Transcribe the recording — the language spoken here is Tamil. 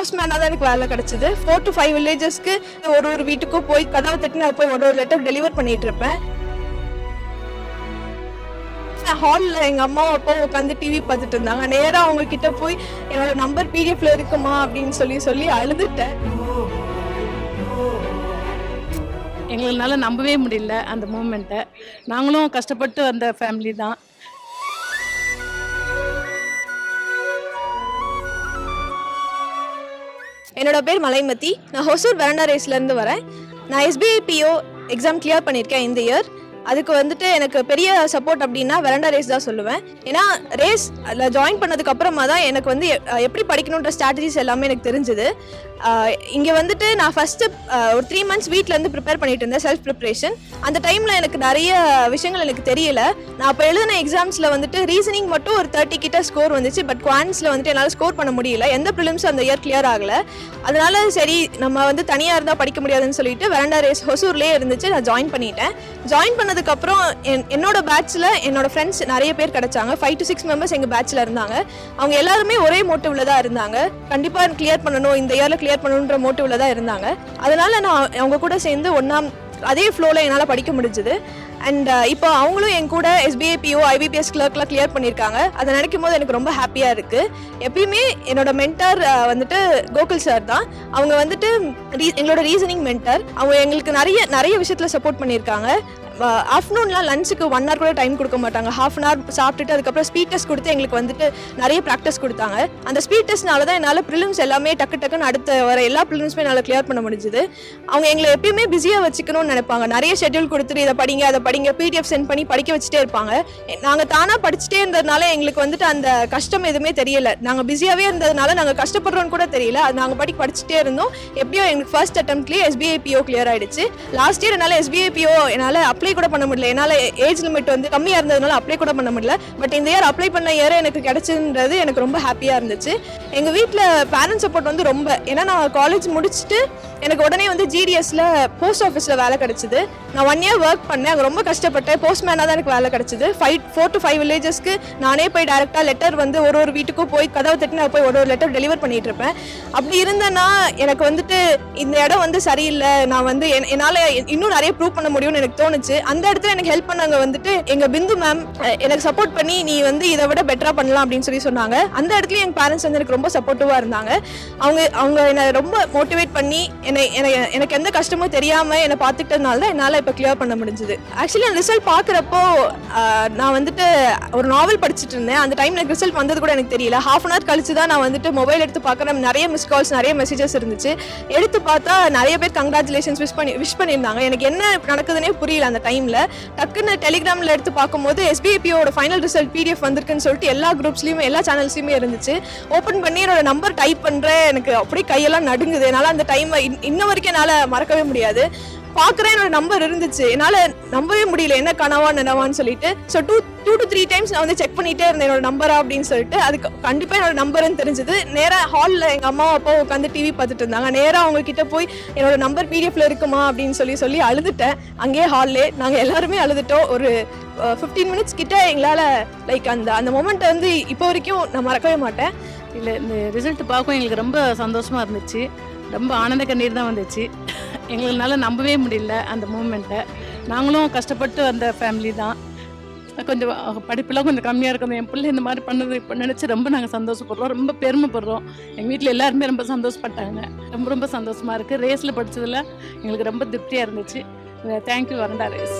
போஸ்ட்மேனாக தான் எனக்கு வேலை கிடைச்சது. ஃபோர் டு ஃபைவ் வில்லேஜஸ்க்கு ஒரு ஒரு வீட்டுக்கும் போய் கதவை தட்டி நான் போய் ஒரு ஒரு லெட்டர் டெலிவர் பண்ணிட்டு இருப்பேன். ஹாலில் எங்கள் அம்மா அப்பாவும் உட்காந்து டிவி பார்த்துட்டு இருந்தாங்க. நேராக அவங்க கிட்ட போய் என்னோட நம்பர் பிடிஎஃப்ல இருக்குமா அப்படின்னு சொல்லி சொல்லி அழுதுட்டேன். எங்களால் நம்பவே முடியல அந்த மூமெண்ட்டை நாங்களும் கஷ்டப்பட்டு வந்த ஃபேமிலி தான். என்னோட பேர் மலைமதி. நான் ஹொசூர் வரண்டா ரேஸ்லேருந்து வரேன். நான் எஸ்பிஐ பிஓ எக்ஸாம் கிளியர் பண்ணியிருக்கேன் இந்த இயர் அதுக்கு வந்துட்டு எனக்கு பெரிய சப்போர்ட் அப்படின்னா வெலண்டா ரேஸ் தான் சொல்லுவேன். ஏன்னா ரேஸ் அதில் ஜாயின் பண்ணதுக்கு அப்புறமா தான் எனக்கு வந்து எப்படி படிக்கணுன்ற ஸ்ட்ராட்டஜிஸ் எல்லாமே எனக்கு தெரிஞ்சுது. இங்கே வந்துட்டு நான் ஃபஸ்ட்டு ஒரு த்ரீ மந்த்ஸ் வீட்டிலேருந்து ப்ரிப்பேர் பண்ணிட்டு இருந்தேன் செல்ஃப் ப்ரிப்ரேஷன் அந்த டைமில் எனக்கு நிறைய விஷயங்கள் எனக்கு தெரியல. நான் அப்போ எழுதின எக்ஸாம்ஸில் வந்துட்டு ரீசனிங் மட்டும் ஒரு தேர்ட்டி கிட்ட ஸ்கோர் வந்துச்சு பட் குவான்ஸில் வந்துட்டு என்னால் ஸ்கோர் பண்ண முடியல. எந்த ப்ரிலிம்ஸும் அந்த இயர் கிளியர் ஆகலை. அதனால சரி நம்ம வந்து தனியாக இருந்தால் படிக்க முடியாதுன்னு சொல்லிட்டு வெரண்டா ரேஸ் ஹொசூர்லேயே இருந்துச்சு நான் ஜாயின் பண்ணிட்டேன். ஜாயின் பண்ண பண்ணதுக்கப்புறம் என் என்னோட பேட்ச்சில் என்னோட ஃப்ரெண்ட்ஸ் நிறைய பேர் கிடைச்சாங்க. ஃபைவ் டு சிக்ஸ் மெம்பர்ஸ் எங்கள் பேட்ச்சில் இருந்தாங்க. அவங்க எல்லாருமே ஒரே மோட்டிவில் தான் இருந்தாங்க. கண்டிப்பாக கிளியர் பண்ணணும் இந்த இயரில் கிளியர் பண்ணணுன்ற மோட்டிவில் தான் இருந்தாங்க. அதனால நான் அவங்க கூட சேர்ந்து ஒன்றாம் அதே ஃப்ளோவில் என்னால் படிக்க முடிஞ்சுது. அண்ட் இப்போ அவங்களும் என் கூட எஸ்பிஐ பிஓ ஐபிபிஎஸ் கிளர்க்லாம் கிளியர் பண்ணியிருக்காங்க அதை நினைக்கும் போது எனக்கு ரொம்ப ஹாப்பியாக இருக்குது எப்பயுமே என்னோட மென்டர் வந்துட்டு கோகுல் சார் தான். அவங்க வந்துட்டு re- எங்களோட ரீசனிங் மென்டர் அவங்க எங்களுக்கு நிறைய நிறைய விஷயத்தில் சப்போர்ட் பண்ணியிருக்காங்க ஆஃப்டர்நூன்லாம் லஞ்சுக்கு ஒன் ஹவர் கூட டைம் கொடுக்க மாட்டாங்க. ஹாஃப் அன் ஹவர் சாப்பிட்டுட்டு அதுக்கப்புறம் ஸ்பீட் டெஸ்ட் கொடுத்து எங்களுக்கு வந்துட்டு நிறைய ப்ராக்டிஸ் கொடுத்தாங்க. அந்த ஸ்பீட் டெஸ்ட்னால தான் என்னால் ப்ரிலிம்ஸ் எல்லாமே டக்கு டக்குன்னு அடுத்த வர எல்லா ப்ரிலிம்ஸுமே என்னால் கிளியர் பண்ண முடிஞ்சுது. அவங்க எங்களை எப்பயுமே பிஸியாக வச்சுக்கணும்னு நினைப்பாங்க. நிறைய ஷெட்யூல் கொடுத்துட்டு இதை படிங்க அதை படிங்க பிடிஎஃப் சென்ட் பண்ணி படிக்க வச்சுட்டே இருப்பாங்க. நாங்கள் தானாக படிச்சுட்டே இருந்ததுனால எங்களுக்கு வந்துட்டு அந்த கஷ்டம் எதுவுமே தெரியல. நாங்கள் பிஸியாகவே இருந்ததுனால நாங்கள் கஷ்டப்படுறோன்னு கூட தெரியல. அது நாங்கள் படி படிச்சுட்டே இருந்தோம். எப்படியோ எங்களுக்கு ஃபர்ஸ்ட் அட்டம்ப்ட்லேயே எஸ்பிஐ பிஓ கிளியர் ஆயிடுச்சு. லாஸ்ட் இயர் என்னால் எஸ்பிஐ பிஓ என்னால் அப்ளை கூட பண்ண முடியல. என்னால் ஏஜ் லிமிட் வந்து கம்மியாக இருந்ததுனால அப்ளை கூட பண்ண முடியல. பட் இந்த இயர் அப்ளை பண்ண இயர் எனக்கு கிடைச்சதுன்றது எனக்கு ரொம்ப ஹாப்பியாக இருந்துச்சு. எங்கள் வீட்டில் பேரண்ட்ஸ் சப்போர்ட் வந்து ரொம்ப ஏன்னா நான் காலேஜ் முடிச்சுட்டு எனக்கு உடனே வந்து ஜிடிஎஸ்ல போஸ்ட் ஆஃபீஸில் வேலை கிடைச்சிது. நான் ஒன் இயர் ஒர்க் பண்ணேன். அங்கே ரொம்ப கஷ்டப்பட்டேன். போஸ்ட்மேனாக தான் எனக்கு வேலை கிடச்சிது. ஃபைவ் ஃபோர் டு ஃபைவ் வில்லேஜஸ்க்கு நானே போய் டேரெக்டாக லெட்டர் வந்து ஒரு ஒரு வீட்டுக்கும் போய் கதவை தட்டி நான் போய் ஒரு ஒரு லெட்டர் டெலிவர் பண்ணிட்டு இருப்பேன். அப்படி இருந்தேன்னா எனக்கு வந்துட்டு இந்த இடம் வந்து சரியில்லை. நான் வந்து என்- இன்னும் நிறைய ப்ரூவ் பண்ண முடியும்னு எனக்கு தோணுச்சு. அந்த இடத்துல எனக்கு ஹெல்ப் பண்ணாங்க வந்துட்டு எங்க பிந்து மேம் எனக்கு சப்போர்ட் பண்ணி நீ வந்து இதை விட பெட்டரா பண்ணலாம் அப்படின்னு சொல்லி சொன்னாங்க. அந்த இடத்துல எங்க பேரண்ட்ஸ் வந்து எனக்கு ரொம்ப சப்போர்ட்டிவா இருந்தாங்க. அவங்க அவங்க என்னை ரொம்ப மோட்டிவேட் பண்ணி என்னை என்னை எனக்கு எந்த கஷ்டமும் தெரியாம என்னை பார்த்துக்கிட்டதுனால தான் என்னால் இப்போ கிளியர் பண்ண முடிஞ்சுது. ஆக்சுவலி அந்த ரிசல்ட் பார்க்குறப்போ நான் வந்துட்டு ஒரு நாவல் படிச்சுட்டு இருந்தேன். அந்த டைம் எனக்கு ரிசல்ட் வந்தது கூட எனக்கு தெரியல. ஹாஃப் அன் ஹவர் கழிச்சு தான் நான் வந்துட்டு மொபைல் எடுத்து பார்க்குறேன் நிறைய மிஸ் கால்ஸ் நிறைய மெசேஜஸ் இருந்துச்சு. எடுத்து பார்த்தா நிறைய பேர் கங்க்ராச்சுலேஷன்ஸ் விஷ் பண்ணி விஷ் பண்ணியிருந்தாங்க. எனக்கு என்ன நடக்குதுன்னே புரியல அந்த டைமில் டக்குன்னு டெலிகிராமில் எடுத்து பார்க்கும்போது எஸ்பிஐபியோட ஃபைனல் ரிசல்ட் பிடிஎஃப் வந்திருக்குன்னு சொல்லிட்டு எல்லா குரூப்ஸ்லையுமே எல்லா சேனல்ஸ்லையுமே இருந்துச்சு. ஓப்பன் பண்ணி என்னோட நம்பர் டைப் பண்ணுறேன் எனக்கு அப்படியே கையெல்லாம் நடுங்குது. என்னால் அந்த டைமை இன்ன வரைக்கும் என்னால் மறக்கவே முடியாது. பார்க்குறேன் என்னோட நம்பர் இருந்துச்சு. என்னால் நம்பவே முடியல. என்ன கனவா நினவான்னு சொல்லிட்டு. So two two to three times நான் வந்து செக் பண்ணிகிட்டே இருந்தேன் என்னோட நம்பரா அப்படின்னு சொல்லிட்டு. அதுக்கு கண்டிப்பாக என்னோட நம்பர்னு தெரிஞ்சது. நேராக ஹாலில் எங்கள் அம்மா அப்பா உட்காந்து டிவி பார்த்துட்டு இருந்தாங்க. நேராக அவங்க கிட்ட போய் என்னோட நம்பர் பிடிஎஃப்ல இருக்குமா அப்படின்னு சொல்லி சொல்லி அழுதுட்டேன். அங்கேயே ஹால்லே நாங்கள் எல்லாருமே அழுதுட்டோம். ஒரு ஃபிஃப்டீன் மினிட்ஸ் கிட்ட எங்களால் லைக் அந்த அந்த மொமெண்ட்டை வந்து இப்போ வரைக்கும் நான் மறக்கவே மாட்டேன். இல்லை இந்த ரிசல்ட் பார்க்கும் எங்களுக்கு ரொம்ப சந்தோஷமாக இருந்துச்சு. ரொம்ப ஆனந்த கண்ணீர் தான் வந்துச்சு. எங்களால நம்பவே முடியல அந்த மூமெண்ட்டை நாங்களும் கஷ்டப்பட்டு வந்த ஃபேமிலி தான். கொஞ்சம் படிப்பெல்லாம் கொஞ்சம் கம்மியாக இருக்கும் என் பிள்ளை இந்த மாதிரி பண்ணது இப்போ நினச்சி ரொம்ப நாங்கள் சந்தோஷப்படுறோம். ரொம்ப பெருமைப்படுறோம். எங்கள் வீட்டில் எல்லாருமே ரொம்ப சந்தோஷப்பட்டாங்க. ரொம்ப ரொம்ப சந்தோஷமாக இருக்குது ரேஸில் படித்ததில் எங்களுக்கு ரொம்ப திருப்தியாக இருந்துச்சு. தேங்க்யூ வரண்டா ரேஸ்